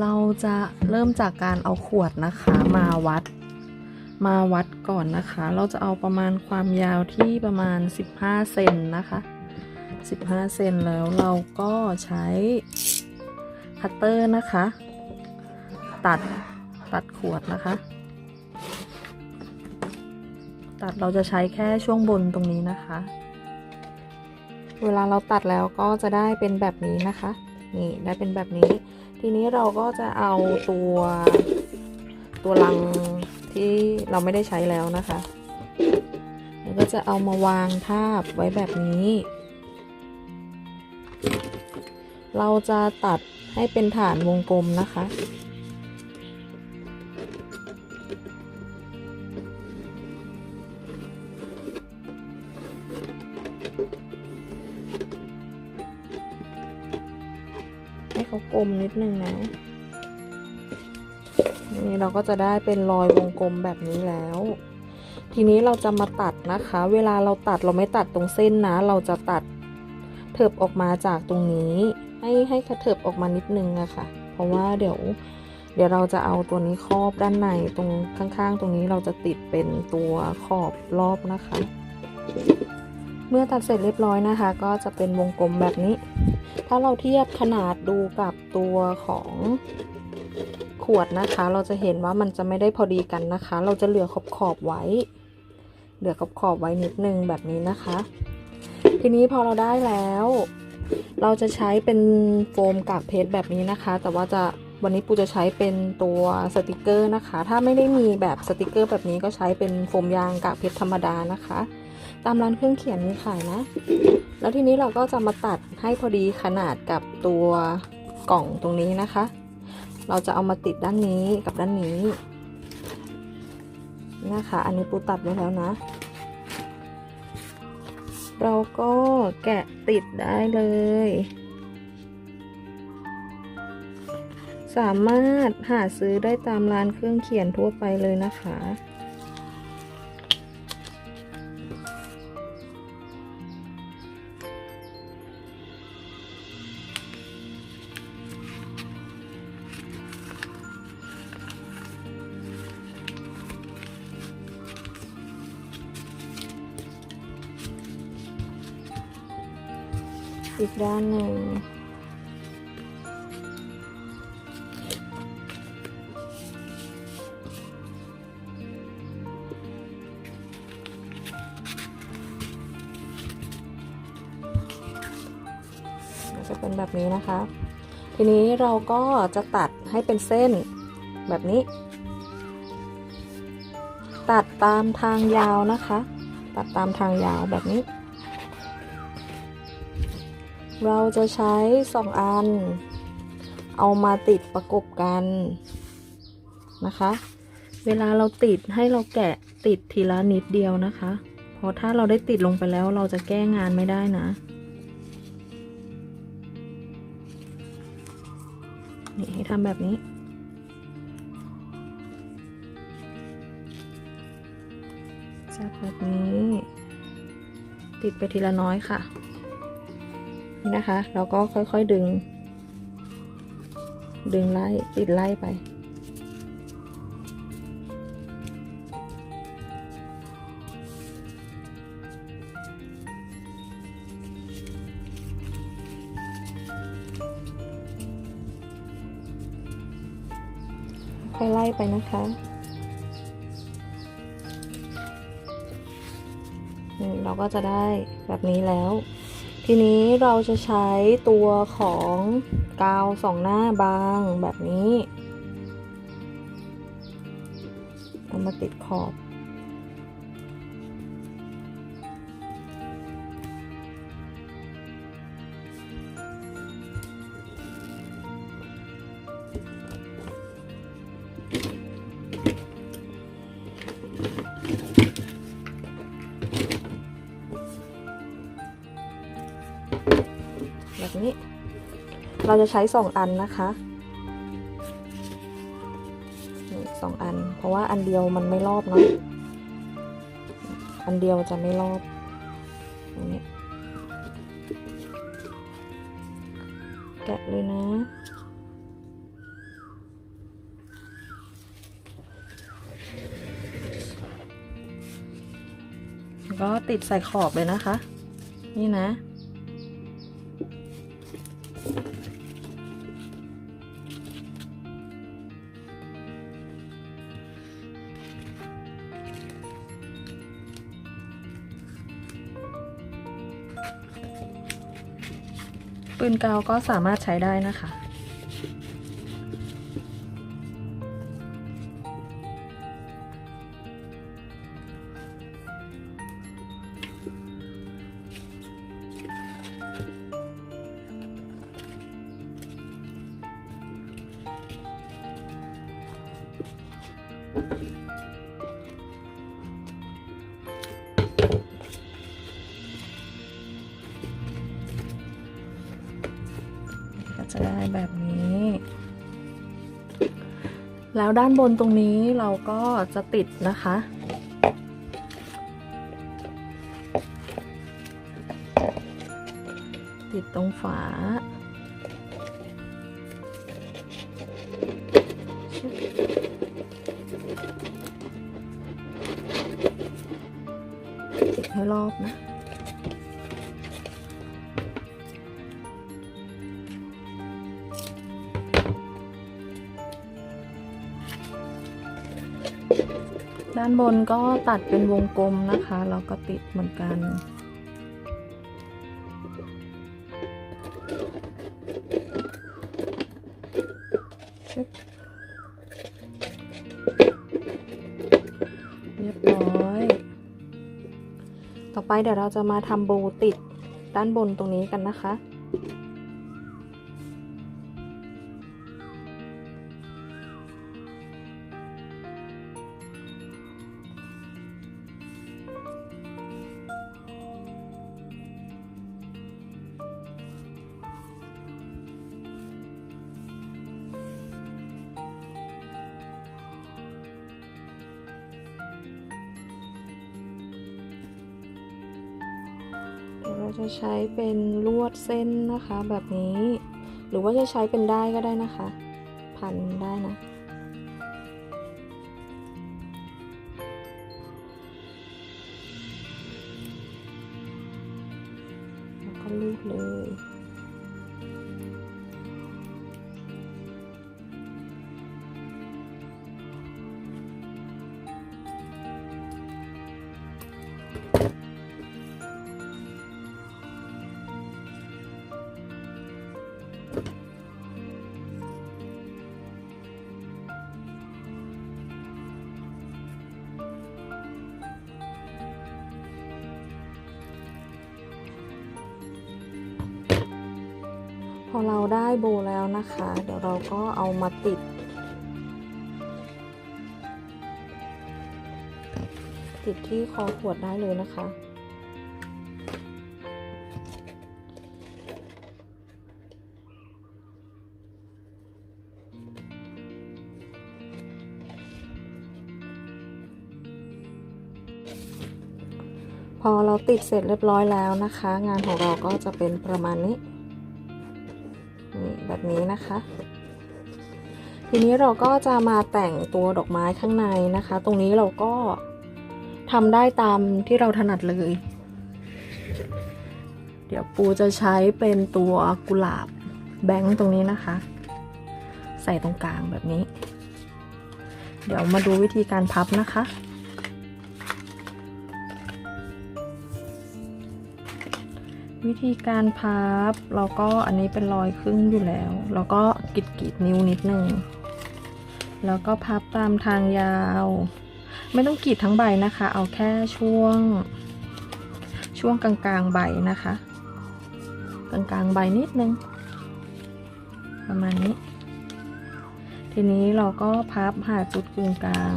เราจะเริ่มจากการเอาขวดนะคะมาวัด มาวัดก่อนนะคะ เราจะเอาประมาณความยาวที่ประมาณ 15 เซนนะคะ 15 เซนแล้วเราก็ใช้คัตเตอร์นะคะ ตัดตัดขวดนะคะ ตัดเราจะใช้แค่ช่วงบนตรงนี้นะคะ เวลาเราตัดแล้วก็จะได้เป็นแบบนี้นะคะ นี่ได้เป็นแบบนี้ ทีนี้เราก็จะเอาตัวตัวลังที่เราไม่ได้ใช้แล้วนะคะแล้วก็จะเอามาวางทาบไว้แบบนี้ เราจะตัดให้เป็นฐานวงกลมนะคะ ให้เขากลมนิดนึงนะ นี่เราก็จะได้เป็นรอยวงกลมแบบนี้แล้ว ทีนี้เราจะมาตัดนะคะ เวลาเราตัดเราไม่ตัดตรงเส้นนะ เราจะตัดเถิบออกมาจากตรงนี้ ให้ให้กระเถิบออกมานิดนึงอะคะ่ะ เพราะว่าเดี๋ยว เดี๋ยวเราจะเอาตัวนี้ครอบด้านในตรงข้างๆ ตรงนี้เราจะติดเป็นตัวขอบรอบนะคะ เมื่อตัดเสร็จเรียบร้อยนะคะ ก็จะเป็นวงกลมแบบนี้ ถ้าเราเทียบขนาดดูกับตัวของขวดนะคะ เราจะเห็นว่ามันจะไม่ได้พอดีกันนะคะ เราจะเหลือขอบขอบไว้ เหลือขอบขอบไว้นิดนึงแบบนี้นะคะ ทีนี้พอเราได้แล้ว เราจะใช้เป็นโฟมกากเพชรแบบนี้นะคะ แต่ว่าจะวันนี้ปูจะใช้เป็นตัวสติกเกอร์นะคะ ถ้าไม่ได้มีแบบสติกเกอร์แบบนี้ก็ใช้เป็นโฟมยางกากเพชรธรรมดานะคะ ตามร้านเครื่องเขียนมีขายนะ แล้วทีนี้เราก็จะมาตัดให้พอดีขนาดกับตัวกล่องตรงนี้นะคะ เราจะเอามาติดด้านนี้กับด้านนี้นะคะ อันนี้ปูตัดไว้แล้วนะ เราก็แกะติดได้เลย สามารถหาซื้อได้ตามร้านเครื่องเขียนทั่วไปเลยนะคะ อีกด้านหนึ่ง จะเป็นแบบนี้นะคะ ทีนี้เราก็จะตัดให้เป็นเส้นแบบนี้ ตัดตามทางยาวนะคะ ตัดตามทางยาวแบบนี้ เราจะใช้สองอัน เอามาติดประกบกันนะคะ เวลาเราติดให้เราแกะติดทีละนิดเดียวนะคะ เพราะถ้าเราได้ติดลงไปแล้วเราจะแก้งานไม่ได้นะนี่ให้ทำแบบนี้ จับแบบนี้ ติดไปทีละน้อยค่ะ นี่นะคะเราก็ค่อยๆดึง ดึงไล่ติดไล่ไปค่อยไล่ไปนะคะ เราก็จะได้แบบนี้แล้ว ทีนี้เราจะใช้ตัวของกาวสองหน้าบางแบบนี้เอามาติดขอบ เราจะใช้สองอันนะคะสองอัน เพราะว่าอันเดียวมันไม่รอบเนาะอันเดียวจะไม่รอบอย่างนี้แกะเลยนะก็ติดใส่ขอบเลยนะคะ นี่นะ ปืนกาวก็สามารถใช้ได้นะคะ แล้วด้านบนตรงนี้เราก็จะติดนะคะ ติดตรงฝาติดให้รอบนะ ด้านบนก็ตัดเป็นวงกลมนะคะแล้วก็ติดเหมือนกัน เรียบร้อย ต่อไปเดี๋ยวเราจะมาทำโบว์ติดด้านบนตรงนี้กันนะคะ เราจะใช้เป็นลวดเส้นนะคะแบบนี้ หรือว่าจะใช้เป็นได้ก็ได้นะคะ พันได้นะ อเราได้โบแล้วนะคะ เดี๋ยวเราก็เอามาติด ติดที่คอขวดได้เลยนะคะ พอเราติดเสร็จเรียบร้อยแล้วนะคะ งานของเราก็จะเป็นประมาณนี้ แบบนี้นะคะ ทีนี้เราก็จะมาแต่งตัวดอกไม้ข้างในนะคะ ตรงนี้เราก็ทำได้ตามที่เราถนัดเลย เดี๋ยวปูจะใช้เป็นตัวกุหลาบแบงค์ตรงนี้นะคะ ใส่ตรงกลางแบบนี้ เดี๋ยวมาดูวิธีการพับนะคะ วิธีการพับเราก็อันนี้เป็นรอยครึ่งอยู่แล้ว แล้วก็กรีดกรีดนิ้วนิดนึงแล้วก็พับตามทางยาว ไม่ต้องกรีดทั้งใบนะคะ เอาแค่ช่วง ช่วงกลางๆใบนะคะ กลางๆใบนิดนึง ประมาณนี้ ทีนี้เราก็พับหาจุดกึ่งกลาง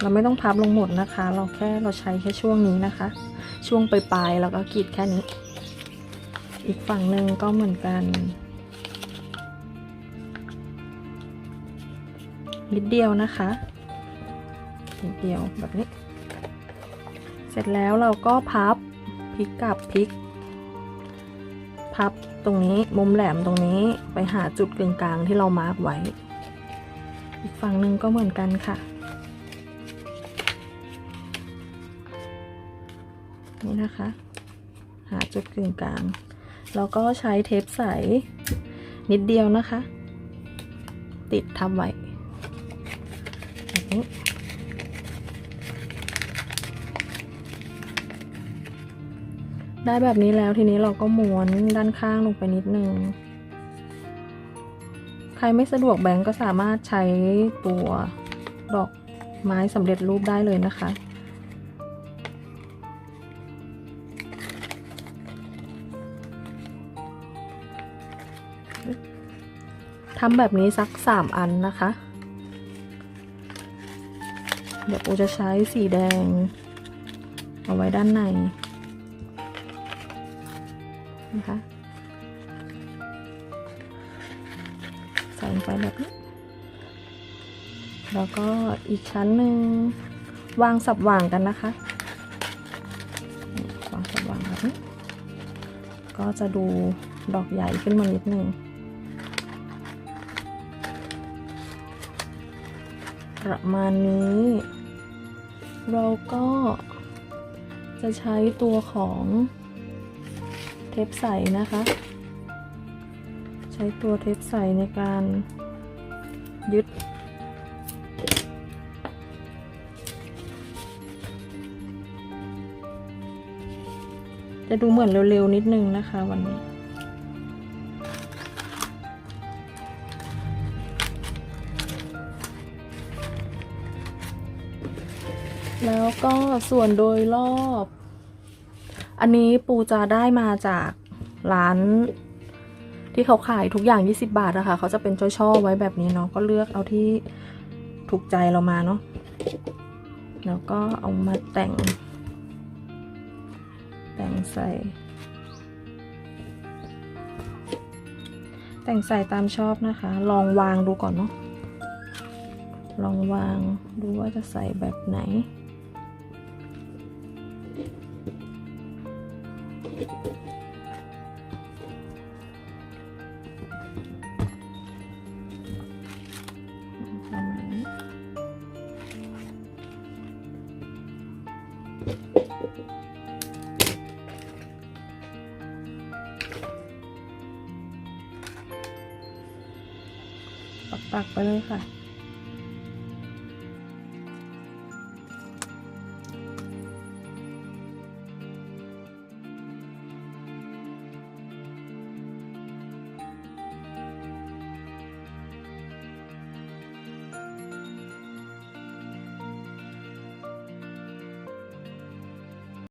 เราไม่ต้องพับลงหมดนะคะ เราแค่เราใช้แค่ช่วงนี้นะคะ ช่วงปลายๆแล้วก็กรีดแค่นี้ อีกฝั่งหนึ่งก็เหมือนกันนิดเดียวนะคะนิดเดียวแบบนี้ เสร็จแล้วเราก็พับพลิกกลับพลิก พับตรงนี้มุมแหลมตรงนี้ไปหาจุดกึ่งกลางที่เรามาร์กไว้ อีกฝั่งหนึ่งก็เหมือนกันค่ะ นี่นะคะ หาจุดกึ่งกลาง แล้วก็ใช้เทปใส นิดเดียวนะคะ ติดทับไว้แบบนี้ได้แบบนี้แล้วทีนี้เราก็ม้วนด้านข้างลงไปนิดนึง ใครไม่สะดวกแบงก์ก็สามารถใช้ตัวดอกไม้สำเร็จรูปได้เลยนะคะ ทำแบบนี้สักสามอันนะคะ เดี๋ยวปูจะใช้สีแดง เอาไว้ด้านในนะคะใส่ลงไปแบบนี้ แล้วก็อีกชั้นหนึ่งวางสับวางกันนะคะวางสับวางแบบนี้ ก็จะดูดอกใหญ่ขึ้นมานิดนึง ประมาณนี้ เราก็จะใช้ตัวของเทปใสนะคะ ใช้ตัวเทปใสในการยึด จะดูเหมือนเร็วๆนิดนึงนะคะวันนี้ แล้วก็ส่วนโดยรอบ อันนี้ปูจะได้มาจากร้าน ที่เขาขายทุกอย่าง 20 บาทอะค่ะเขาจะเป็นช่อๆไว้แบบนี้เนาะก็เลือกเอาที่ถูกใจเรามาเนาะแล้วก็เอามาแต่ง แต่งใส่ แต่งใส่ตามชอบนะคะ ลองวางดูก่อนเนาะลองวางดูว่าจะใส่แบบไหน ปักๆไปเลยค่ะ